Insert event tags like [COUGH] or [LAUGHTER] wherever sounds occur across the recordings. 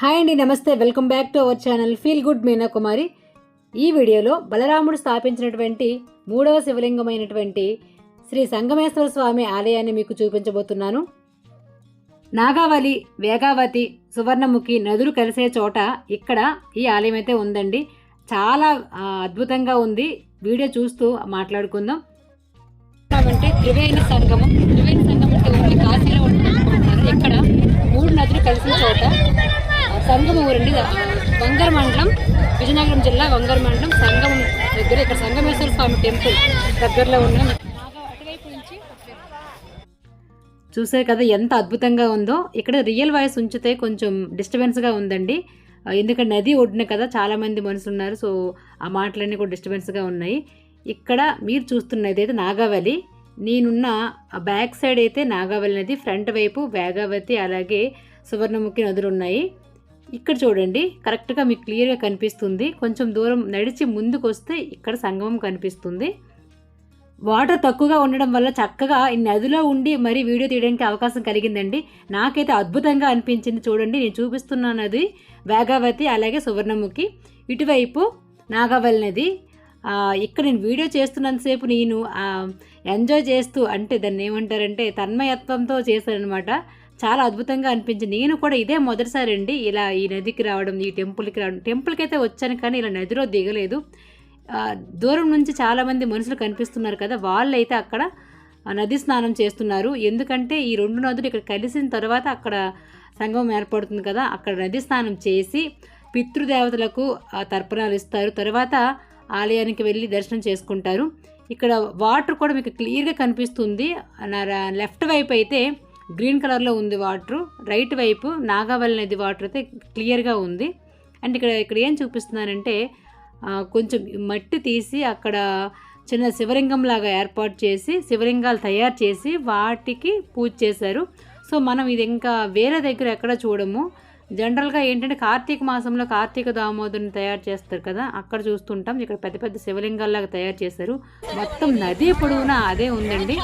Hi అండి నమస్తే. Welcome back to our channel feel good Meena Kumari. ఈ వీడియోలో బలరాముడు స్థాపించినటువంటి మూడవ శివలింగమైనటువంటి శ్రీ సంగమేశ్వర స్వామి ఆలయాన్ని మీకు చూపించబోతున్నాను. నాగావళి వేగావతి సువర్ణముఖి నదులు కలిసే చోట ఇక్కడ ఈ ఆలయం అయితే ఉందండి. చాలా అద్భుతంగా ఉంది. వీడియో చూస్తూ మాట్లాడుకుందాం. అంటే త్రివేణి సంగమం త్రివేణి సంగమం అంటే కాశీలో ఇక్కడ మూడు నదులు కలిసిన చోట సంగమ ఊరండి ఆ, వంగర మండలం. విజయనగరం జిల్లా వంగర మండలం. సంగమం దగ్గర ఇక్కడ సంగమేశ్వర స్వామి టెంపుల్ దగ్గరలో ఉన్నాం చూసారు కదా ఎంత అద్భుతంగా ఉందో. ఇక్కడ రియల్ వాయిస్ ఉంచితే కొంచెం డిస్టర్బెన్స్గా ఉందండి. ఎందుకంటే నది ఒడ్డున కదా చాలామంది మనుషులు ఉన్నారు. సో ఆ మాటలన్నీ కూడా డిస్టర్బెన్స్గా ఉన్నాయి. ఇక్కడ మీరు చూస్తున్నది అయితే నాగావళి. నేనున్న ఆ బ్యాక్ సైడ్ అయితే నాగావళి నది. ఫ్రంట్ వైపు వేగావతి అలాగే సువర్ణముఖి నదులు ఉన్నాయి. ఇక్కడ చూడండి కరెక్ట్గా మీకు క్లియర్గా కనిపిస్తుంది. కొంచెం దూరం నడిచి ముందుకు వస్తే ఇక్కడ సంగమం కనిపిస్తుంది. వాటర్ తక్కువగా ఉండడం వల్ల చక్కగా ఈ నదిలో ఉండి మరీ వీడియో తీయడానికి అవకాశం కలిగిందండి. నాకైతే అద్భుతంగా అనిపించింది చూడండి నేను చూపిస్తున్న నది వేగావతి అలాగే సువర్ణముఖి. ఇటువైపు నాగావళి నది. ఇక్కడ నేను వీడియో చేస్తున్నంతసేపు నేను ఎంజాయ్ చేస్తూ అంటే దాన్ని ఏమంటారంటే తన్మయత్వంతో చేశానమాట చాలా అద్భుతంగా అనిపించింది. నేను కూడా ఇదే మొదటిసారి అండి ఇలా ఈ నదికి రావడం ఈ టెంపుల్కి రావడం. టెంపుల్కి అయితే వచ్చాను కానీ ఇలా నదిలో దిగలేదు. దూరం నుంచి చాలామంది మనుషులు కనిపిస్తున్నారు కదా వాళ్ళైతే అక్కడ నది స్నానం చేస్తున్నారు. ఎందుకంటే ఈ రెండు నదులు ఇక్కడ కలిసిన తర్వాత అక్కడ సంగమం ఏర్పడుతుంది కదా అక్కడ నది స్నానం చేసి పితృదేవతలకు తర్పణాలు ఇస్తారు. తర్వాత ఆలయానికి వెళ్ళి దర్శనం చేసుకుంటారు. ఇక్కడ వాటర్ కూడా మీకు క్లియర్గా కనిపిస్తుంది. నా లెఫ్ట్ వైపు అయితే గ్రీన్ కలర్లో ఉంది వాటర్. రైట్ వైపు నాగావళి నది వాటర్ అయితే క్లియర్గా ఉంది. అండ్ ఇక్కడ ఇక్కడ ఏం చూపిస్తున్నానంటే కొంచెం మట్టి తీసి అక్కడ చిన్న శివలింగం లాగా ఏర్పాటు చేసి శివలింగాలు తయారు చేసి వాటికి పూజ చేశారు. సో మనం ఇది ఇంకా వేరే దగ్గర ఎక్కడ చూడము. జనరల్గా ఏంటంటే కార్తీక మాసంలో కార్తీక దామోదరుని తయారు చేస్తారు కదా అక్కడ చూస్తుంటాం. ఇక్కడ పెద్ద పెద్ద శివలింగాల్లాగా తయారు చేశారు. మొత్తం నది పొడవునా అదే ఉందండి.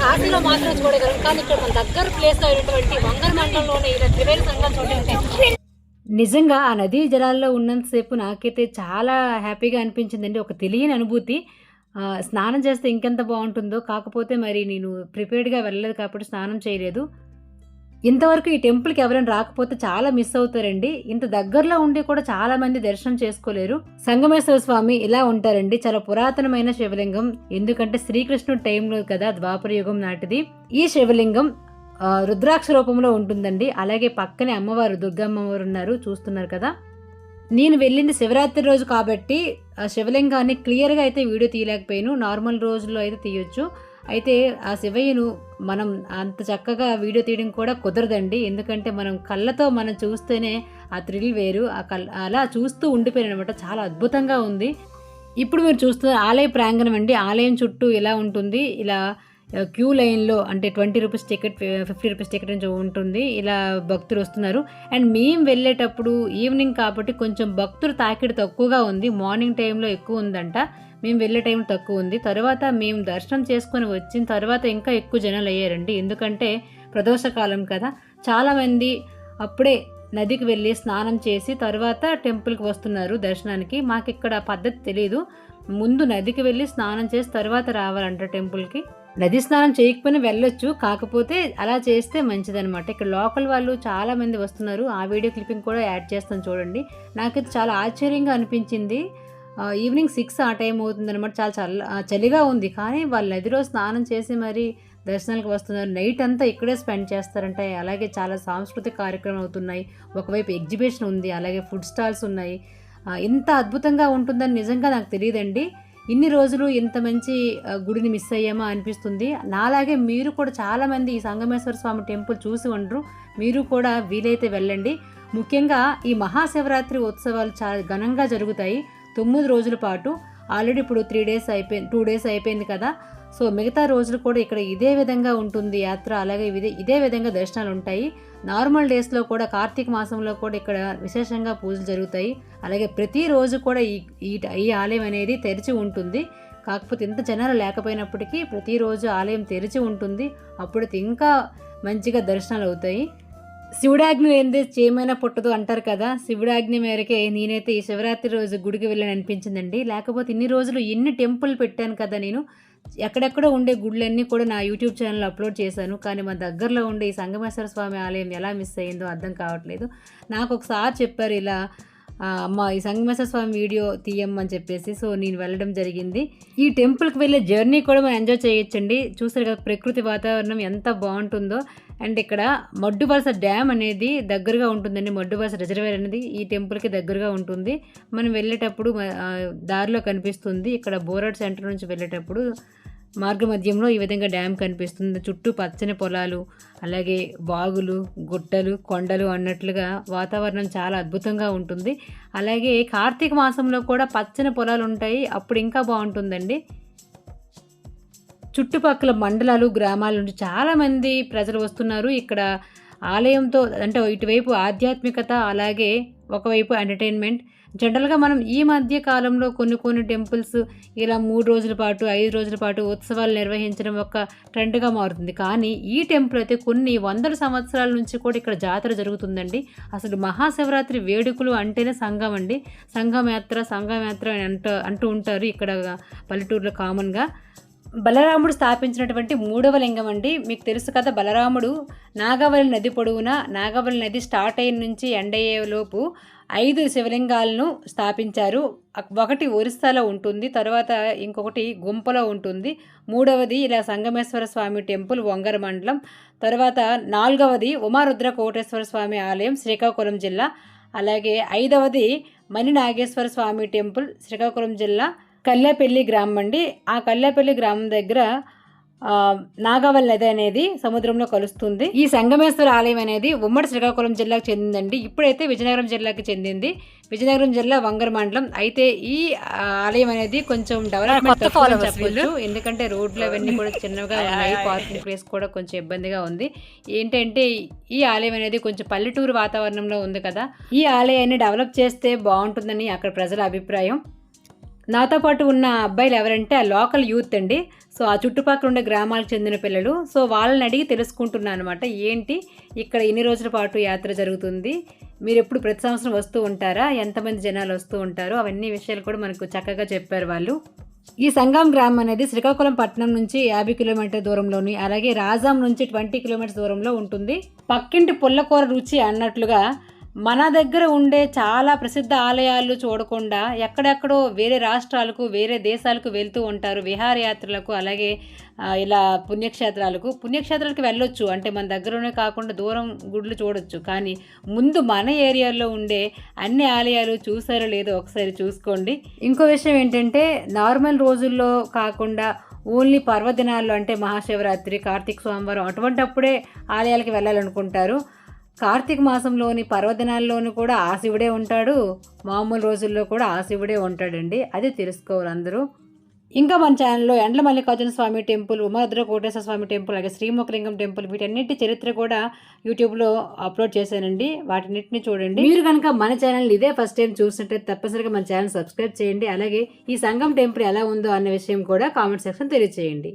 కాశీలో మాత్రం చూడగలం. కానీ ఇక్కడ మన దగ్గర ప్లేస్ అయినటువంటి వంగర మండలంలోనే ఇలా త్రివేణి సంఘాలు చూడండి నిజంగా ఆ నదీ జలాల్లో ఉన్నంతసేపు నాకైతే చాలా హ్యాపీగా అనిపించిందండి. ఒక తెలియని అనుభూతి. స్నానం చేస్తే ఇంకెంత బాగుంటుందో కాకపోతే మరి నేను ప్రిపేర్డ్గా వెళ్ళలేదు కాబట్టి స్నానం చేయలేదు. ఇంతవరకు ఈ టెంపుల్కి ఎవరైనా రాకపోతే చాలా మిస్ అవుతారండి. ఇంత దగ్గరలో ఉండి కూడా చాలా మంది దర్శనం చేసుకోలేరు. సంగమేశ్వర స్వామి ఇలా ఉంటారండి. చాలా పురాతనమైన శివలింగం. ఎందుకంటే శ్రీకృష్ణుడు టైంలో కదా ద్వాపర యుగం నాటిది. ఈ శివలింగం రుద్రాక్ష రూపంలో ఉంటుందండి. అలాగే పక్కనే అమ్మవారు దుర్గమ్మవారు ఉన్నారు. చూస్తున్నారు కదా. నేను వెళ్ళింది శివరాత్రి రోజు కాబట్టి శివలింగాన్ని క్లియర్గా అయితే వీడియో తీయలేకపోయాను. నార్మల్ రోజుల్లో అయితే తీయొచ్చు. అయితే ఆ శివయ్యను మనం అంత చక్కగా వీడియో తీయడం కూడా కుదరదండి. ఎందుకంటే మనం కళ్ళతో మనం చూస్తేనే ఆ థ్రిల్ వేరు ఆ కల్ అలా చూస్తూ ఉండిపోయాను అనమాట చాలా అద్భుతంగా ఉంది. ఇప్పుడు మీరు చూస్తున్న ఆలయ ప్రాంగణం అండి. ఆలయం చుట్టూ ఇలా ఉంటుంది. ఇలా క్యూ లైన్లో అంటే twenty rupees ticket fifty rupees ticket నుంచి ఉంటుంది. ఇలా భక్తులు వస్తున్నారు. అండ్ మేము వెళ్ళేటప్పుడు ఈవినింగ్ కాబట్టి కొంచెం భక్తులు తాకిడి తక్కువగా ఉంది. మార్నింగ్ టైంలో ఎక్కువ ఉందంట. మేము వెళ్ళే టైం తక్కువ ఉంది. తర్వాత మేము దర్శనం చేసుకొని వచ్చిన తర్వాత ఇంకా ఎక్కువ జనాలు అయ్యారండి. ఎందుకంటే ప్రదోషకాలం కదా. చాలామంది అప్పుడే నదికి వెళ్ళి స్నానం చేసి తర్వాత టెంపుల్కి వస్తున్నారు దర్శనానికి. మాకు ఇక్కడ పద్ధతి తెలియదు ముందు నదికి వెళ్ళి స్నానం చేసి తర్వాత రావాలంట టెంపుల్కి. నది స్నానం చేయకపోయినా వెళ్ళొచ్చు కాకపోతే అలా చేస్తే మంచిదనమాట ఇక్కడ లోకల్ వాళ్ళు చాలా మంది వస్తున్నారు. ఆ వీడియో క్లిప్పింగ్ కూడా యాడ్ చేస్తాను చూడండి. నాకైతే చాలా ఆశ్చర్యంగా అనిపించింది. ఈవినింగ్ సిక్స్ ఆ టైం అవుతుందనమాట చాలా చల్ల చలిగా ఉంది. కానీ వాళ్ళు నదిలో స్నానం చేసి మరి దర్శనాలకు వస్తున్నారు. నైట్ అంతా ఇక్కడే స్పెండ్ చేస్తారంటే. అలాగే చాలా సాంస్కృతిక కార్యక్రమాలు అవుతున్నాయి. ఒకవైపు ఎగ్జిబిషన్ ఉంది. అలాగే ఫుడ్ స్టాల్స్ ఉన్నాయి. ఇంత అద్భుతంగా ఉంటుందని నిజంగా నాకు తెలియదండి. ఇన్ని రోజులు ఇంత మంచి గుడిని మిస్ అయ్యామా అనిపిస్తుంది. నాలాగే మీరు కూడా చాలామంది ఈ సంగమేశ్వర స్వామి టెంపుల్ చూసి ఉండరు. మీరు కూడా వీలైతే వెళ్ళండి. ముఖ్యంగా ఈ మహాశివరాత్రి ఉత్సవాలు చాలా ఘనంగా జరుగుతాయి. తొమ్మిది రోజుల పాటు ఆల్రెడీ ఇప్పుడు త్రీ డేస్ అయిపోయింది టూ డేస్ అయిపోయింది కదా. సో మిగతా రోజులు కూడా ఇక్కడ ఇదే విధంగా ఉంటుంది యాత్ర. అలాగే ఇదే ఇదే విధంగా దర్శనాలు ఉంటాయి. నార్మల్ డేస్లో కూడా కార్తీక మాసంలో కూడా ఇక్కడ విశేషంగా పూజలు జరుగుతాయి. అలాగే ప్రతిరోజు కూడా ఈ ఈ ఆలయం అనేది తెరిచి ఉంటుంది. కాకపోతే ఇంత జనాలు లేకపోయినప్పటికీ ప్రతిరోజు ఆలయం తెరిచి ఉంటుంది. అప్పుడు ఇంకా మంచిగా దర్శనాలు అవుతాయి. శివుడాజ్ఞ ఏంది? చేయమైనా పుట్టదు అంటారు కదా. శివుడాజ్ఞ మేరకే నేనైతే ఈ శివరాత్రి రోజు గుడికి వెళ్ళని అనిపించిందండి. లేకపోతే ఇన్ని రోజులు ఎన్ని టెంపుల్ పెట్టాను కదా నేను. ఎక్కడెక్కడ ఉండే గుళ్ళన్నీ కూడా నా యూట్యూబ్ ఛానల్లో అప్లోడ్ చేశాను. కానీ మా దగ్గరలో ఉండే ఈ సంగమేశ్వర స్వామి ఆలయం ఎలా మిస్ అయ్యిందో అర్థం కావట్లేదు. నాకు ఒకసారి చెప్పారు ఇలా అమ్మ ఈ సంగమేశ్వర స్వామి వీడియో తీయమ్మని చెప్పేసి. సో నేను వెళ్ళడం జరిగింది. ఈ టెంపుల్కి వెళ్ళే జర్నీ కూడా మనం ఎంజాయ్ చేయొచ్చండి. చూసారు కదా ప్రకృతి వాతావరణం ఎంత బాగుంటుందో. అండ్ ఇక్కడ మడ్డు వలస డ్యామ్ అనేది దగ్గరగా ఉంటుందండి. మడ్డు వలస రిజర్వేర్ అనేది ఈ టెంపుల్కి దగ్గరగా ఉంటుంది. మనం వెళ్ళేటప్పుడు దారిలో కనిపిస్తుంది. ఇక్కడ బోరాడ్ సెంటర్ నుంచి వెళ్ళేటప్పుడు మార్గ మధ్యంలో ఈ విధంగా డ్యామ్ కనిపిస్తుంది. చుట్టూ పచ్చని పొలాలు అలాగే బాగులు గుట్టలు కొండలు అన్నట్లుగా వాతావరణం చాలా అద్భుతంగా ఉంటుంది. అలాగే కార్తీక మాసంలో కూడా పచ్చని పొలాలు ఉంటాయి. అప్పుడు ఇంకా బాగుంటుందండి. చుట్టుపక్కల మండలాలు గ్రామాల నుండి చాలామంది ప్రజలు వస్తున్నారు. ఇక్కడ ఆలయంతో అంటే ఇటువైపు ఆధ్యాత్మికత అలాగే ఒకవైపు ఎంటర్టైన్మెంట్. జనరల్గా మనం ఈ మధ్య కాలంలో కొన్ని కొన్ని టెంపుల్స్ ఇలా మూడు రోజుల పాటు ఐదు రోజుల పాటు ఉత్సవాలు నిర్వహించడం ఒక ట్రెండ్గా మారుతుంది. కానీ ఈ టెంపుల్ అయితే కొన్ని వందల సంవత్సరాల నుంచి కూడా ఇక్కడ జాతర జరుగుతుందండి. అసలు మహాశివరాత్రి వేడుకలు అంటేనే సంఘం అండి. సంఘం యాత్ర సంఘమయాత్ర అని అంటూ అంటూ ఉంటారు ఇక్కడ పల్లెటూరులో కామన్గా. బలరాముడు స్థాపించినటువంటి మూడవ లింగం అండి. మీకు తెలుసు కదా బలరాముడు నాగవల్లి నది పొడవున నాగవల్లి నది స్టార్ట్ అయిన నుంచి ఎండ్ అయ్యేలోపు ఐదు శివలింగాలను స్థాపించారు. ఒకటి ఒరిస్సాలో ఉంటుంది తర్వాత ఇంకొకటి గుంపలో ఉంటుంది. మూడవది ఇలా సంగమేశ్వర స్వామి టెంపుల్ వంగర మండలం. తర్వాత నాలుగవది ఉమారుద్ర కోటేశ్వర స్వామి ఆలయం శ్రీకాకుళం జిల్లా. అలాగే ఐదవది మణి నాగేశ్వర స్వామి టెంపుల్ శ్రీకాకుళం జిల్లా. కల్లేపల్లి గ్రామం అండి. ఆ కల్లేపల్లి గ్రామం దగ్గర నాగవల్ నది అనేది సముద్రంలో కలుస్తుంది. ఈ సంగమేశ్వర ఆలయం అనేది ఉమ్మడి శ్రీకాకుళం జిల్లాకు చెందిందండి. ఇప్పుడైతే విజయనగరం జిల్లాకి చెందింది. విజయనగరం జిల్లా వంగర మండలం. అయితే ఈ ఆలయం అనేది కొంచెం డెవలప్మెంట్ చెప్పొచ్చు. ఎందుకంటే రోడ్లు అవన్నీ కూడా చిన్నగా [LAUGHS] ఉన్నాయి. పార్కింగ్ ప్లేస్ కూడా కొంచెం ఇబ్బందిగా ఉంది. ఏంటంటే ఈ ఆలయం అనేది కొంచెం పల్లెటూరు వాతావరణంలో ఉంది కదా. ఈ ఆలయాన్ని డెవలప్ చేస్తే బాగుంటుందని అక్కడ ప్రజల అభిప్రాయం. నాతో పాటు ఉన్న అబ్బాయిలు ఎవరంటే ఆ లోకల్ యూత్ అండి. సో ఆ చుట్టుపక్కల ఉండే గ్రామాలకు చెందిన పిల్లలు. సో వాళ్ళని అడిగి తెలుసుకుంటున్నాను అనమాట ఏంటి? ఇక్కడ ఎన్ని రోజుల పాటు యాత్ర జరుగుతుంది. మీరు ఎప్పుడు ప్రతి సంవత్సరం వస్తూ ఉంటారా? ఎంతమంది జనాలు వస్తూ ఉంటారు? అవన్నీ విషయాలు కూడా మనకు చక్కగా చెప్పారు వాళ్ళు. ఈ సంగం గ్రామం అనేది శ్రీకాకుళం పట్టణం నుంచి యాభై కిలోమీటర్ దూరంలోని అలాగే రాజాం నుంచి ట్వంటీ కిలోమీటర్స్ దూరంలో ఉంటుంది. పక్కింటి పుల్లకూర రుచి అన్నట్లుగా మన దగ్గర ఉండే చాలా ప్రసిద్ధ ఆలయాలు చూడకుండా ఎక్కడెక్కడో వేరే రాష్ట్రాలకు వేరే దేశాలకు వెళ్తూ ఉంటారు విహారయాత్రలకు అలాగే ఇలా పుణ్యక్షేత్రాలకు. పుణ్యక్షేత్రాలకు వెళ్ళొచ్చు. అంటే మన దగ్గరనే కాకుండా దూరం గుడ్లు చూడొచ్చు. కానీ ముందు మన ఏరియాలో ఉండే అన్ని ఆలయాలు చూసారో లేదో ఒకసారి చూసుకోండి. ఇంకో విషయం ఏంటంటే నార్మల్ రోజుల్లో కాకుండా ఓన్లీ పర్వదినాల్లో అంటే మహాశివరాత్రి కార్తీక సోమవారం అటువంటప్పుడే ఆలయాలకి వెళ్ళాలనుకుంటారు. కార్తీక మాసంలోని పర్వదినాల్లోనూ కూడా ఆ శివుడే ఉంటాడు. మామూలు రోజుల్లో కూడా ఆ శివుడే ఉంటాడండి. అది తెలుసుకోవాలి అందరూ. ఇంకా మన ఛానల్లో ఎండ్ల మల్లికార్జున స్వామి టెంపుల్ ఉమాద్ర కోటేశ్వర స్వామి టెంపుల్ అలాగే శ్రీముఖలింగం టెంపుల్ వీటన్నిటి చరిత్ర కూడా యూట్యూబ్లో అప్లోడ్ చేశానండి. వాటిన్నిటిని చూడండి. మీరు కనుక మన ఛానల్ ఇదే ఫస్ట్ టైం చూస్తుంటే తప్పనిసరిగా మన ఛానల్ సబ్స్క్రైబ్ చేయండి. అలాగే ఈ సంఘం టెంపుల్ ఎలా ఉందో అన్న విషయం కూడా కామెంట్ సెక్షన్ తెలియజేయండి